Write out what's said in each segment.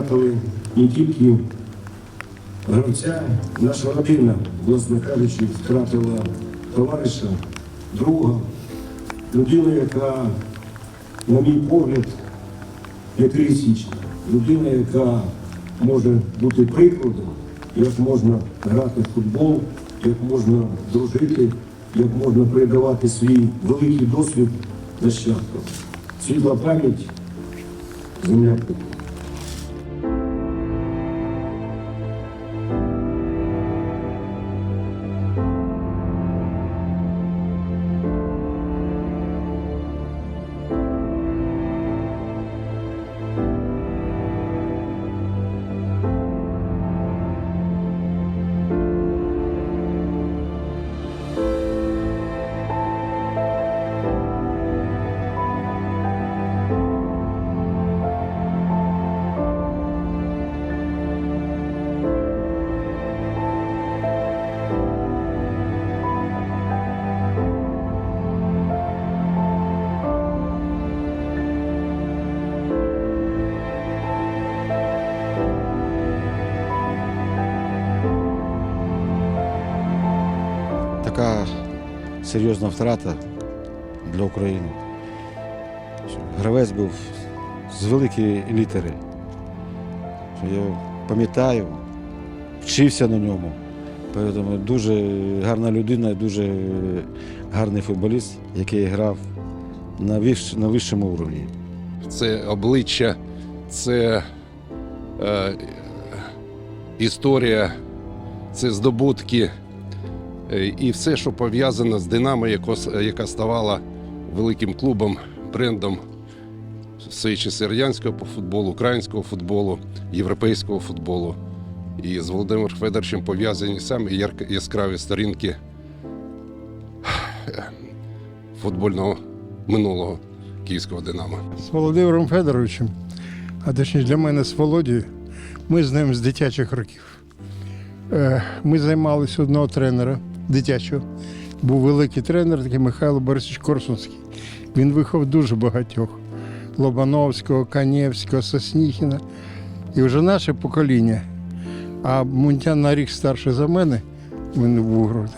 втратили не тільки гравця, наша родина, власне кажучи, втратила товариша, друга, людину, яка, на мій погляд, не пересічна. Людина, яка може бути прикладом, як можна грати в футбол, як можна дружити, як можна передавати свій великий досвід нащадкам. Світла пам'ять, земля така серйозна втрата для України. Гравець був з великої літери. Я пам'ятаю, вчився на ньому. Дуже гарна людина, дуже гарний футболіст, який грав на, вищ, на вищому уровні. це обличчя, це е, історія, це здобутки і все, що пов'язано з Динамо, яка ставала великим клубом, брендом свої часи радянського футболу, українського футболу, європейського футболу. І з Володимиром Федоровичем пов'язані самі яскраві сторінки е, футбольного минулого київського Динамо. з Володимиром Федоровичем, а точніше для мене з Володією, ми з ним з дитячих років. Е, Ми займалися одного тренера дитячого. Був великий тренер, такий Михайло Борисович Корсунський. Він виховав дуже багатьох: Лобановського, Канєвського, Сосніхіна. І вже наше покоління, а Мунтян на рік старший за мене, він був груди.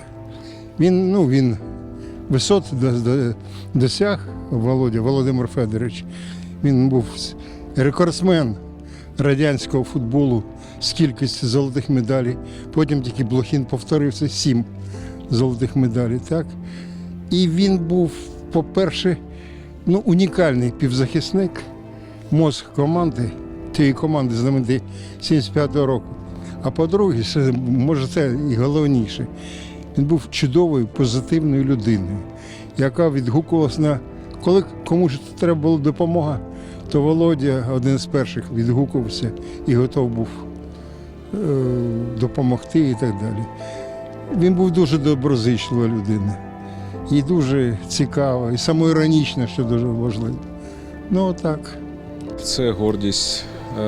Він, ну, він висот до- до- досяг Володя, Володимир Федорович. Він був рекордсмен радянського футболу з кількістю золотих медалей. Потім тільки Блохін повторився сім золотих медалей. Так? І він був, по-перше, ну, унікальний півзахисник, мозг команди, тієї команди знаменитої 75-го року. А по-друге, може, це і головніше. Він був чудовою, позитивною людиною, яка відгукувалась на коли комусь треба була допомога, то Володя один з перших відгукувався і готов був допомогти і так далі. Він був дуже доброзичлива людина і дуже цікава, і самоіронічна, що дуже важливо. Ну так. Це гордість е,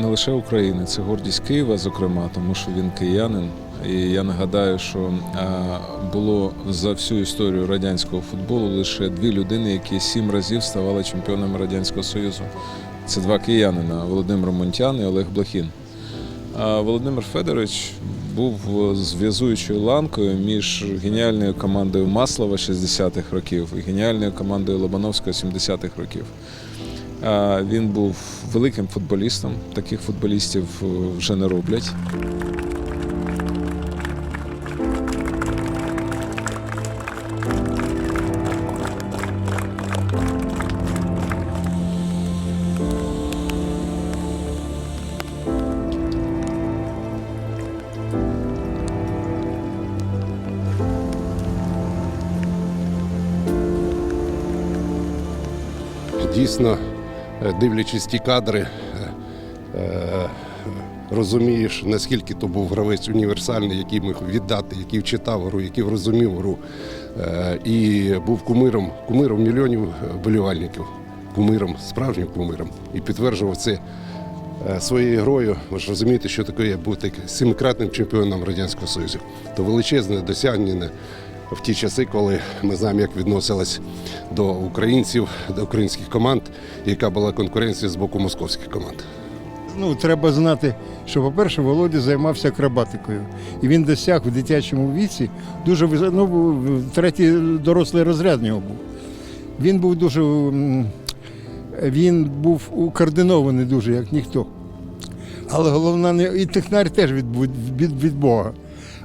не лише України, це гордість Києва, зокрема, тому що він киянин. І я нагадаю, що е, було за всю історію радянського футболу лише дві людини, які сім разів ставали чемпіонами Радянського Союзу. Це два киянина Володимир Монтян і Олег Блохін. Володимир Федорович був зв'язуючою ланкою між геніальною командою Маслова 60-х років і геніальною командою Лобановського 70-х років. Він був великим футболістом. Таких футболістів е, вже не роблять. Дійсно, е, дивлячись ті кадри, е, е, розумієш, наскільки то був гравець універсальний, який міг віддати, який вчитав гру, який розумів гру. І був кумиром, кумиром мільйонів болівальників, кумиром, справжнім кумиром. І підтверджував це своєю грою. Ви ж розумієте, що таке бути семикратним чемпіоном Радянського Союзу. То величезне досягнення в ті часи, коли ми знаємо, як відносились до українців, до українських команд, яка була конкуренція з боку московських команд. Ну, треба знати, що, по-перше, Володя займався акробатикою. І він досяг в дитячому віці дуже ну, третій дорослий розряд нього був. Він був дуже. Він був координований дуже, як ніхто. Але головне, не- і технар теж від, від, від Бога.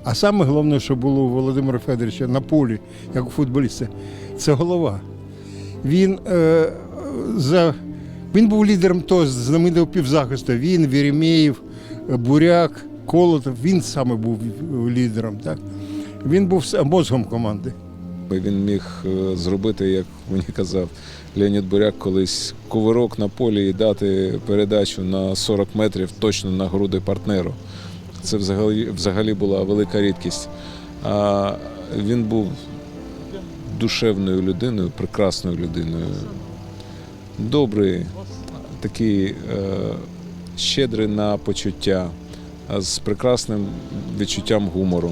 А саме головне, що було у Володимира Федоровича на полі, як у футболіста, це голова. Він, е, за, він був лідером того знаменитого півзахисту. Він, Вєремєєв, Буряк, Колотов. Він саме був лідером. Так? Він був мозгом команди. Він міг е, зробити, як мені казав Леонід Буряк, колись кувирок на полі і дати передачу на 40 метрів точно на груди партнеру. Це взагалі, взагалі була велика рідкість. А він був душевною людиною, прекрасною людиною. Добрий, такий е, щедрий на почуття, з прекрасним відчуттям гумору.